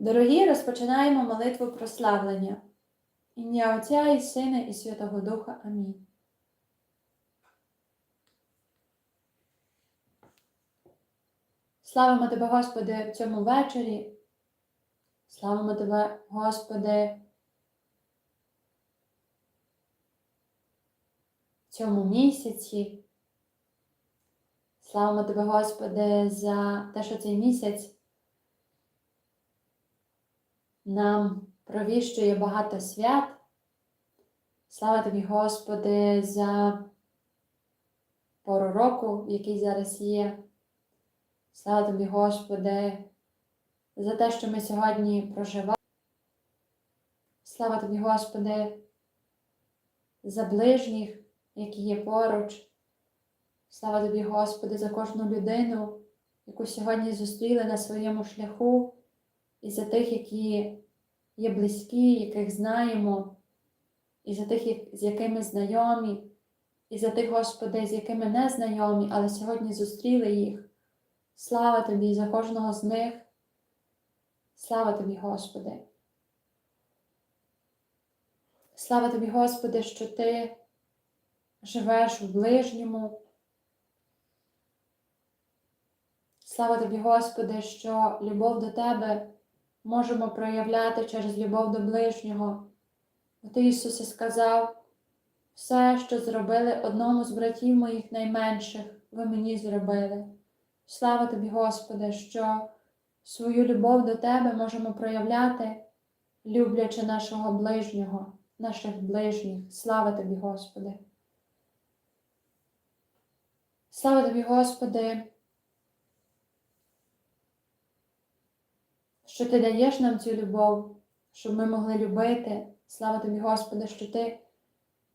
Дорогі, розпочинаємо молитву прославлення. Ім'я Отця і Сина, і Святого Духа. Амінь. Славимо Тебе, Господи, в цьому вечорі. Славимо Тебе, Господи, в цьому місяці. Славимо Тебе, Господи, за те, що цей місяць нам провіщує багато свят. Слава тобі, Господи, за пору року, який зараз є. Слава тобі, Господи, за те, що ми сьогодні проживаємо. Слава тобі, Господи, за ближніх, які є поруч. Слава тобі, Господи, за кожну людину, яку сьогодні зустріли на своєму шляху, і за тих, які є близькі, яких знаємо, і за тих, з якими знайомі, і за тих, Господи, з якими не знайомі, але сьогодні зустріли їх. Слава Тобі за кожного з них. Слава Тобі, Господи. Слава Тобі, Господи, що Ти живеш в ближньому. Слава Тобі, Господи, що любов до Тебе можемо проявляти через любов до ближнього. Бо Ти, Ісусе, сказав, все, що зробили одному з братів моїх найменших, ви мені зробили. Слава тобі, Господи, що свою любов до Тебе можемо проявляти, люблячи нашого ближнього, наших ближніх. Слава тобі, Господи. Слава тобі, Господи, що Ти даєш нам цю любов, щоб ми могли любити. Слава тобі, Господи, що Ти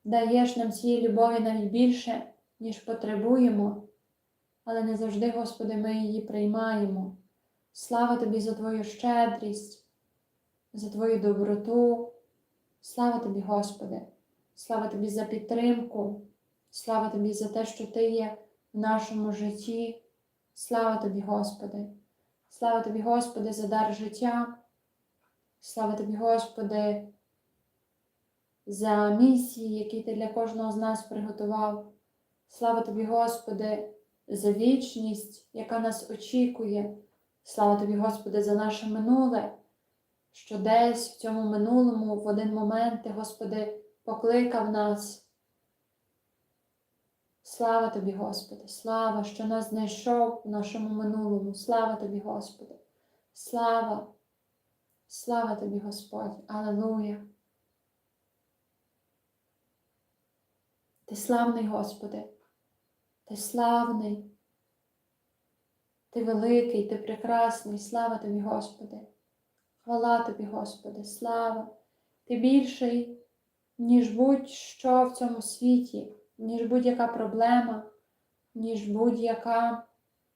даєш нам цієї любові навіть більше, ніж потребуємо, але не завжди, Господи, ми її приймаємо. Слава Тобі за Твою щедрість, за Твою доброту. Слава Тобі, Господи, слава Тобі за підтримку, слава Тобі за те, що Ти є в нашому житті. Слава Тобі, Господи, слава Тобі, Господи, за дар життя. Слава Тобі, Господи, за місії, які Ти для кожного з нас приготував. Слава Тобі, Господи, за вічність, яка нас очікує. Слава Тобі, Господи, за наше минуле, що десь в цьому минулому в один момент Ти, Господи, покликав нас. Слава Тобі, Господи, слава, що нас знайшов в нашому минулому. Слава Тобі, Господи, слава, слава Тобі, Господь, Алелуя. Ти славний, Господи, Ти славний, Ти великий, Ти прекрасний, слава Тобі, Господи. Хвала Тобі, Господи, слава. Ти більший, ніж будь-що в цьому світі, ніж будь-яка проблема, ніж будь-яка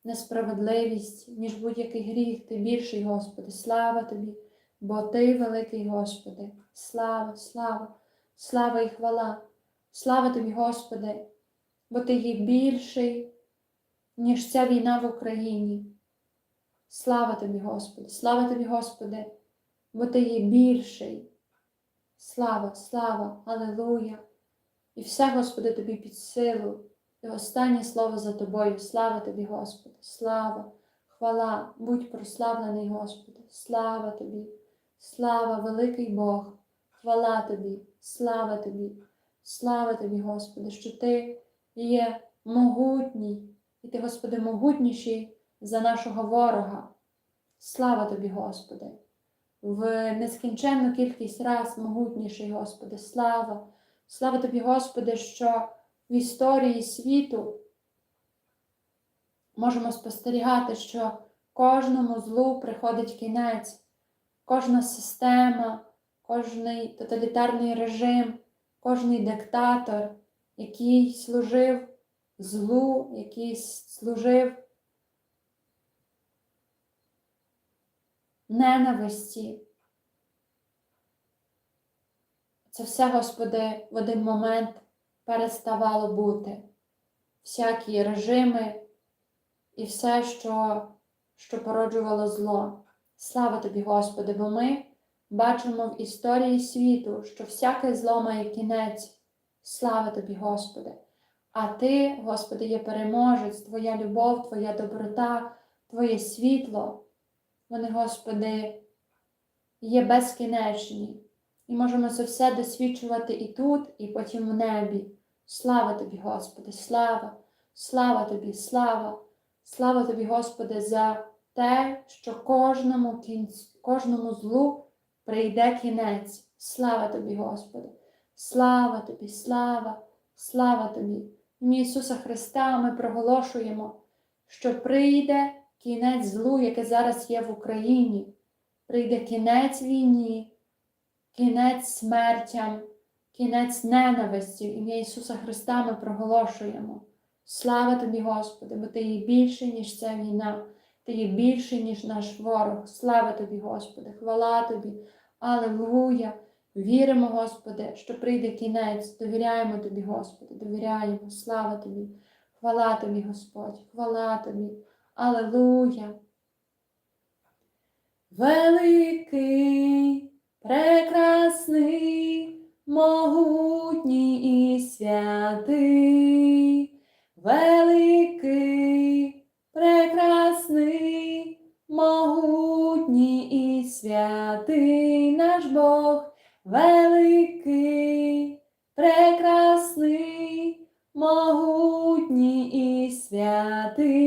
несправедливість, ніж будь-який гріх. Ти більший, Господи, слава Тобі, бо Ти великий, Господи, слава, слава, слава і хвала. Слава тобі, Господи, бо Ти є більший, ніж ця війна в Україні. Слава тобі, Господи, слава тобі, Господи, бо Ти є більший. Слава, слава, Аллилуйя. І все, Господи, тобі під силу. І останнє слово за тобою. Слава тобі, Господи, слава, хвала, будь прославлений, Господи, слава тобі, слава, великий Бог, хвала тобі, слава тобі. Слава тобі, Господи, що Ти є могутній, і Ти, Господи, могутніший за нашого ворога. Слава тобі, Господи, в нескінченну кількість раз могутніший, Господи, слава. Слава тобі, Господи, що в історії світу можемо спостерігати, що кожному злу приходить кінець, кожна система, кожний тоталітарний режим кожний диктатор, який служив злу, який служив ненависті. Це все, Господи, в один момент переставало бути. Всякі режими і все, що, що породжувало зло. Слава тобі, Господи, бо ми бачимо в історії світу, що всяке зло має кінець. Слава тобі, Господи. А Ти, Господи, є переможець, Твоя любов, Твоя доброта, Твоє світло. Вони, Господи, є безкінечні. І можемо це все досвідчувати і тут, і потім в небі. Слава тобі, Господи, слава, слава тобі, слава, слава тобі, Господи, за те, що кожному кінць, кожному злу прийде кінець. Слава тобі, Господи, слава тобі, слава, слава тобі. В Ісуса Христа ми проголошуємо, що прийде кінець злу, яке зараз є в Україні, прийде кінець війні, кінець смертям, кінець ненависті. Ім'я Ісуса Христа ми проголошуємо. Слава тобі, Господи, бо Ти є більше, ніж ця війна, Ти є більше, ніж наш ворог. Слава тобі, Господи, хвала тобі, Аллилуйя. Віримо, Господи, що прийде кінець. Довіряємо Тобі, Господи, довіряємо. Слава Тобі, хвала Тобі, Господь, хвала Тобі, Аллилуйя. Великий, прекрасний, могутній і святий, великий, прекрасний, могутній і святий наш Бог, великий, прекрасний, могутній і святий,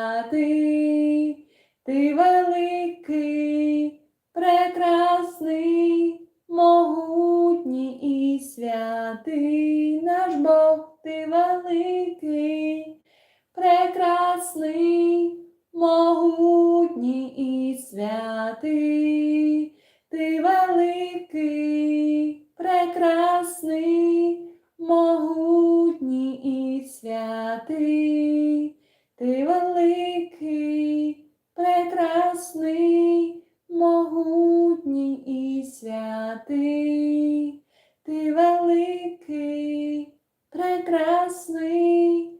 святий, ти великий, прекрасний, могутній і святий. Наш Бог, ти великий, прекрасний, могутній і святий, ти великий, прекрасний, могутній і святий, ти великий, прекрасний, могутній і святий, ти великий, прекрасний,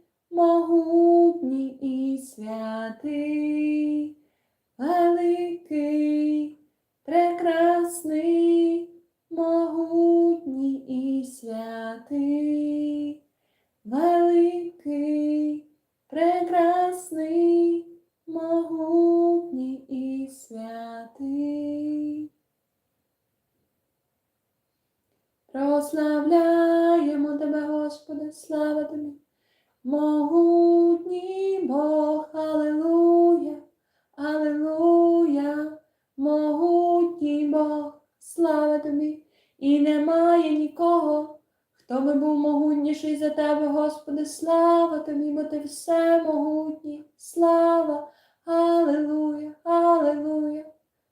могутніший за тебе, Господи, слава тобі, бо ти все могутній, слава, Аллилуйя, Аллилуйя,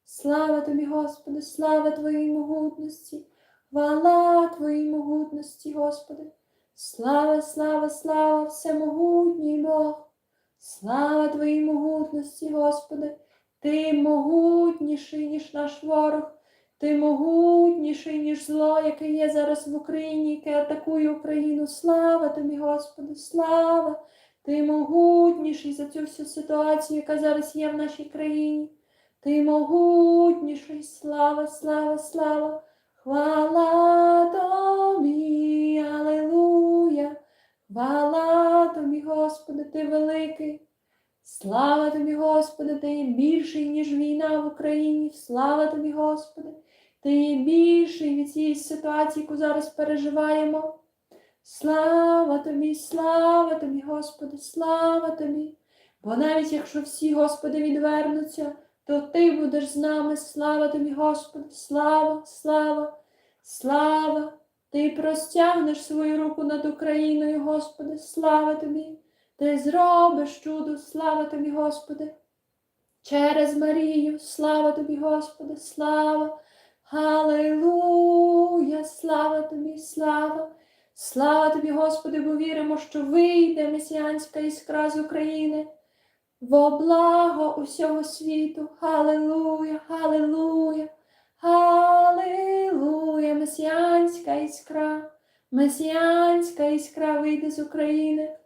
слава тобі, Господи, слава Твоїй могутності, хвала Твоїй могутності, Господи. Слава, слава, слава, всемогутній Бог, слава Твоїй могутності, Господи, Ти могутніший, ніж наш ворог, Ти могутніший, ніж зло, яке є зараз в Україні, яке атакує Україну. Слава тобі, Господи, слава! Ти могутніший за цю всю ситуацію, яка зараз є в нашій країні. Ти могутніший, слава, слава, слава, хвала тобі, Алелуя, хвала тобі, Господи, ти великий. Слава тобі, Господи, ти є більший, ніж війна в Україні. Слава тобі, Господи, ти є більший від цієї ситуації, яку зараз переживаємо. Слава тобі, слава тобі, Господи, слава тобі. Бо навіть якщо всі, Господи, відвернуться, то Ти будеш з нами. Слава тобі, Господи, слава, слава, слава. Ти простягнеш свою руку над Україною, Господи, слава тобі. Ти зробиш чудо, слава тобі, Господи. Через Марію, слава тобі, Господи, слава. Халилуя, слава тобі, слава. Слава тобі, Господи, бо віримо, що вийде месіанська іскра з України во благо усього світу. Халилуя, халилуя, халилуя, месіанська іскра, месіанська іскра вийде з України.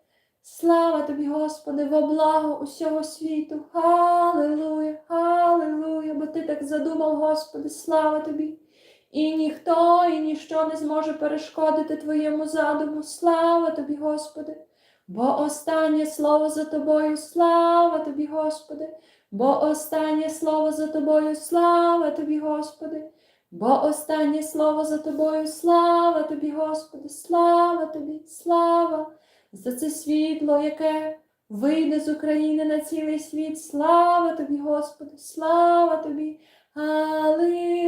Слава тобі, Господи, во благо усього світу. Халилуя, халилуя, бо ти так задумав, Господи, слава тобі. І ніхто, і ніщо не зможе перешкодити Твоєму задуму. Слава тобі, Господи, бо останнє слово за тобою, слава тобі, Господи, бо останнє слово за тобою, слава тобі, Господи, бо останнє слово за тобою, слава тобі, Господи, слава тобі, слава за це світло, яке вийде з України на цілий світ. Слава тобі, Господи, слава тобі. Алілуя,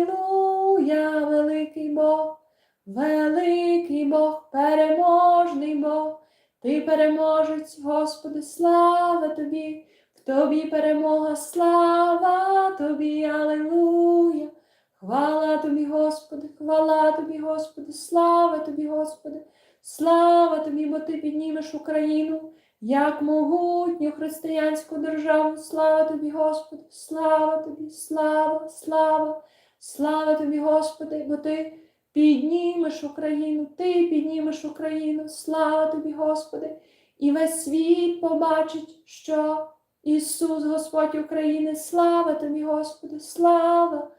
великий Бог, великий Бог, переможний Бог, ти переможець, Господи, слава тобі, в тобі перемога, слава тобі, Алілуя. Хвала тобі, Господи, хвала тобі, Господи, слава тобі, Господи, слава тобі, бо ти піднімеш Україну як могутню християнську державу. Слава тобі, Господи, слава тобі, слава, слава, слава тобі, Господи, бо ти піднімеш Україну, ти піднімеш Україну, слава тобі, Господи, і весь світ побачить, що Ісус, Господь України, слава тобі, Господи, слава,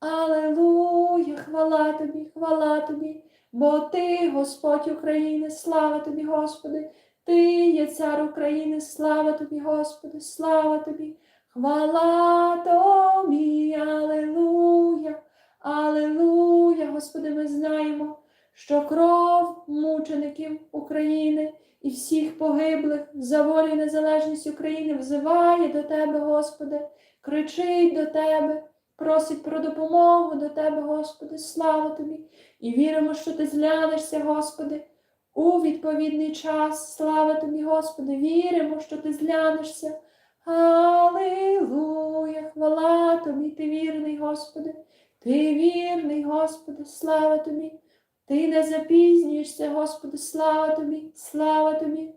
Алелуя, хвала тобі, хвала тобі, бо ти, Господь України, слава тобі, Господи. Ти є цар України, слава тобі, Господи, слава тобі, хвала тобі, Алелуя, Алелуя, Господи, ми знаємо, що кров мучеників України і всіх погиблих за волю і незалежність України взиває до Тебе, Господи, кричить до Тебе, просить про допомогу до Тебе, Господи, слава Тобі, і віримо, що Ти зглянешся, Господи у відповідний час. Слава тобі, Господи, віримо, що ти зглянешся. Аллилуйя, хвала тобі, ти вірний, Господи, ти вірний, Господи, слава тобі. Ти не запізнюєшся, Господи, слава тобі, слава тобі.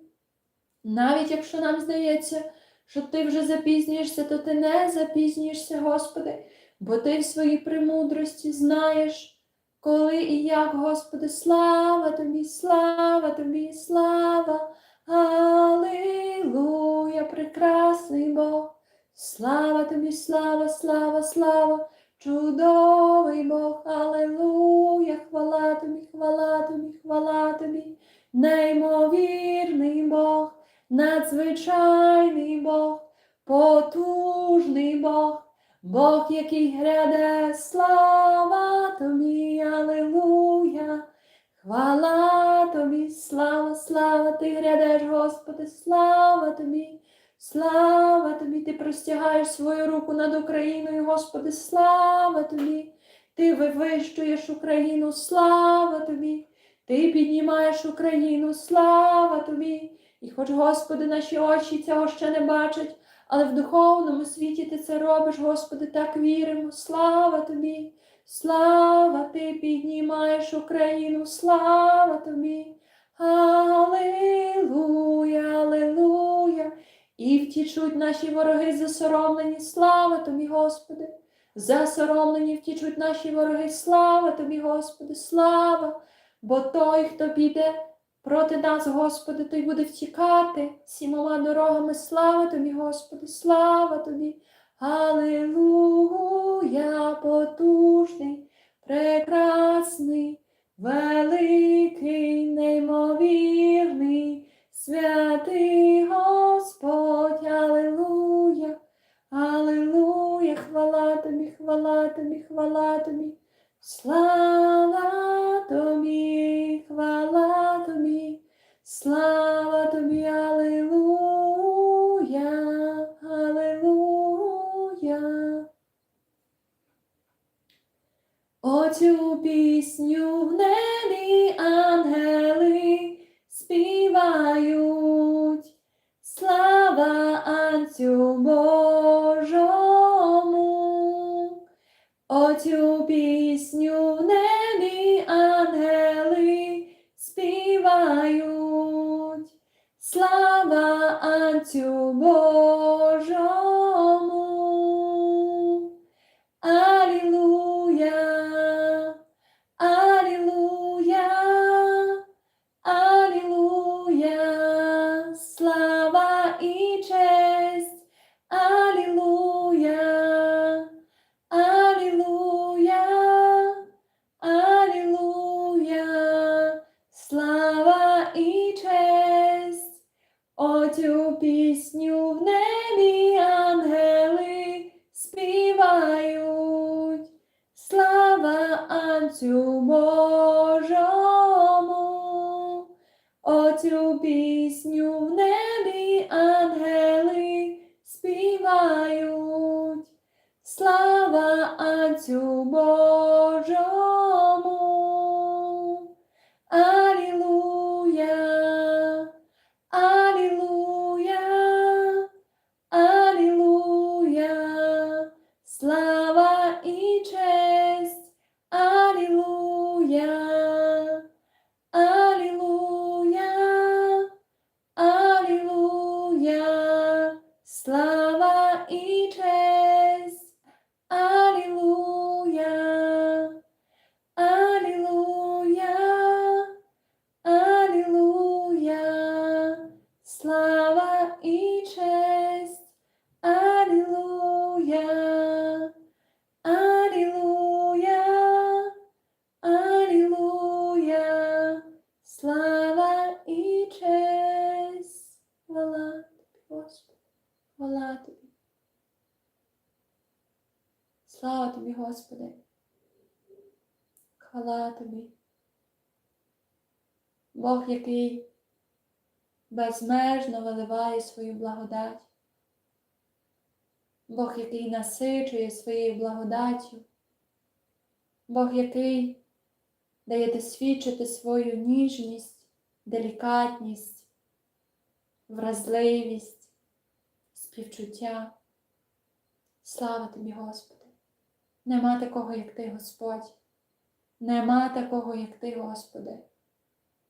Навіть якщо нам здається, що ти вже запізнюєшся, то ти не запізнюєшся, Господи, бо ти в своїй премудрості знаєш коли і як, Господи, слава тобі, слава тобі, слава, Аллилуйя, прекрасний Бог, слава тобі, слава, слава, слава, чудовий Бог, Аллилуйя, хвала тобі, хвала тобі, хвала тобі, неймовірний Бог, надзвичайний Бог, потужний Бог. Бог, який гряде, слава тобі, Аллилуйя, хвала тобі, слава, слава, ти грядеш, Господи, слава тобі, слава тобі, ти простягаєш свою руку над Україною, Господи, слава тобі, ти вивищуєш Україну, слава тобі, ти піднімаєш Україну, слава тобі. І хоч, Господи, наші очі цього ще не бачать але в духовному світі ти це робиш, Господи, так віримо. Слава Тобі, слава Ти піднімаєш Україну, слава Тобі. Аллилуйя, Аллилуйя. І втічуть наші вороги засоромлені. Слава Тобі, Господи. Засоромлені втічуть наші вороги. Слава тобі, Господи, слава! Бо той, хто піде проти нас, Господи, той буде втікати сімома дорогами. Слава тобі, Господи, слава тобі. Алілуя, потужний, прекрасний, великий, неймовірний, святий Господь, Алілуя, Алілуя, хвала тобі, хвала тобі, хвала тобі. Слава тобі, хвала тобі, слава тобі, Алілуя, Оцю пісню в небі ангели співають. Слава Анцю Божому. Оцю пісню Анцю Божому, оцю пісню в небі ангели співають. Слава Отцю Божому. Який безмежно виливає свою благодать. Бог, який насичує своєю благодаттю. Бог, який дає досвідчити свою ніжність, делікатність, вразливість, співчуття. Слава тобі, Господи! Нема такого, як ти, Господь. Нема такого, як ти, Господи.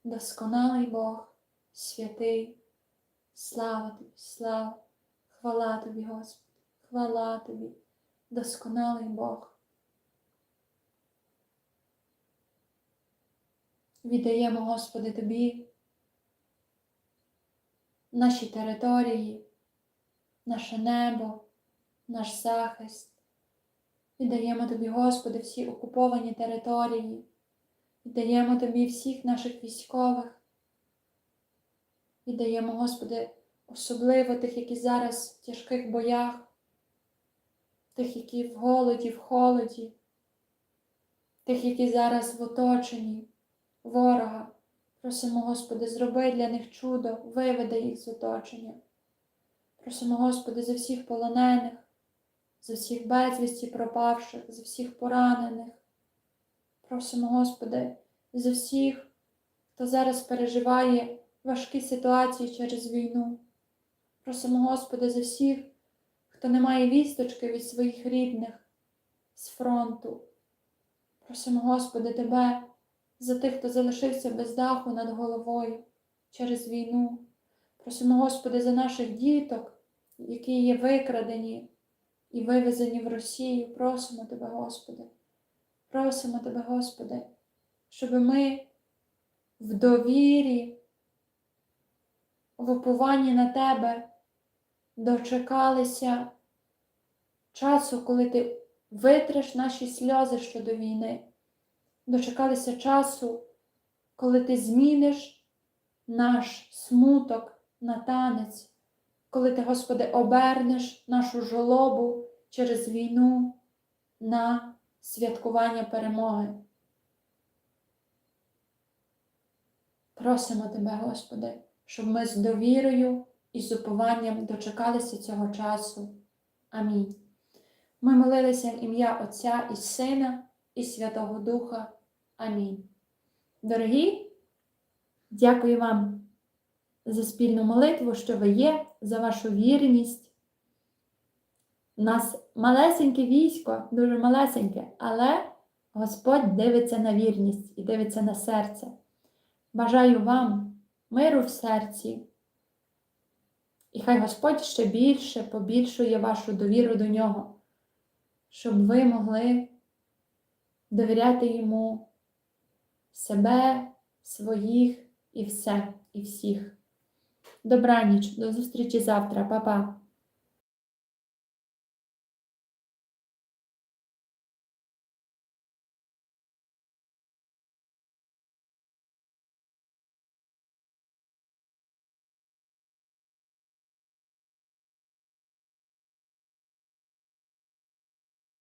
Досконалий Бог, святий. Слава тобі, слава, хвала тобі, Господи, хвала тобі, досконалий Бог. Віддаємо, Господи, Тобі наші території, наше небо, наш захист. Віддаємо Тобі, Господи, всі окуповані території. Віддаємо Тобі всіх наших військових. Віддаємо, Господи, особливо тих, які зараз в тяжких боях, тих, які в голоді, в холоді, тих, які зараз в оточенні ворога. Просимо, Господи, зроби для них чудо, виведи їх з оточення. Просимо, Господи, за всіх полонених, за всіх безвісті пропавших, за всіх поранених. Просимо, Господи, за всіх, хто зараз переживає важкі ситуації через війну. Просимо, Господи, за всіх, хто не має вісточки від своїх рідних з фронту. Просимо, Господи, Тебе за тих, хто залишився без даху над головою через війну. Просимо, Господи, за наших діток, які є викрадені і вивезені в Росію. Просимо Тебе, Господи. Просимо Тебе, Господи, щоб ми в довірі, в упуванні на Тебе дочекалися часу, коли Ти витреш наші сльози щодо війни, дочекалися часу, коли Ти зміниш наш смуток на танець, коли Ти, Господи, обернеш нашу жолобу через війну на святкування перемоги. Просимо Тебе, Господи, щоб ми з довірою і з упованням дочекалися цього часу. Амінь. Ми молилися в ім'я Отця і Сина і Святого Духа. Амінь. Дорогі, дякую вам за спільну молитву, що ви є, за вашу вірність. У нас малесеньке військо, дуже малесеньке, але Господь дивиться на вірність і дивиться на серце. Бажаю вам миру в серці. І хай Господь ще більше побільшує вашу довіру до нього, щоб ви могли довіряти йому себе, своїх і все, і всіх. Добраніч, до зустрічі завтра, Па-па!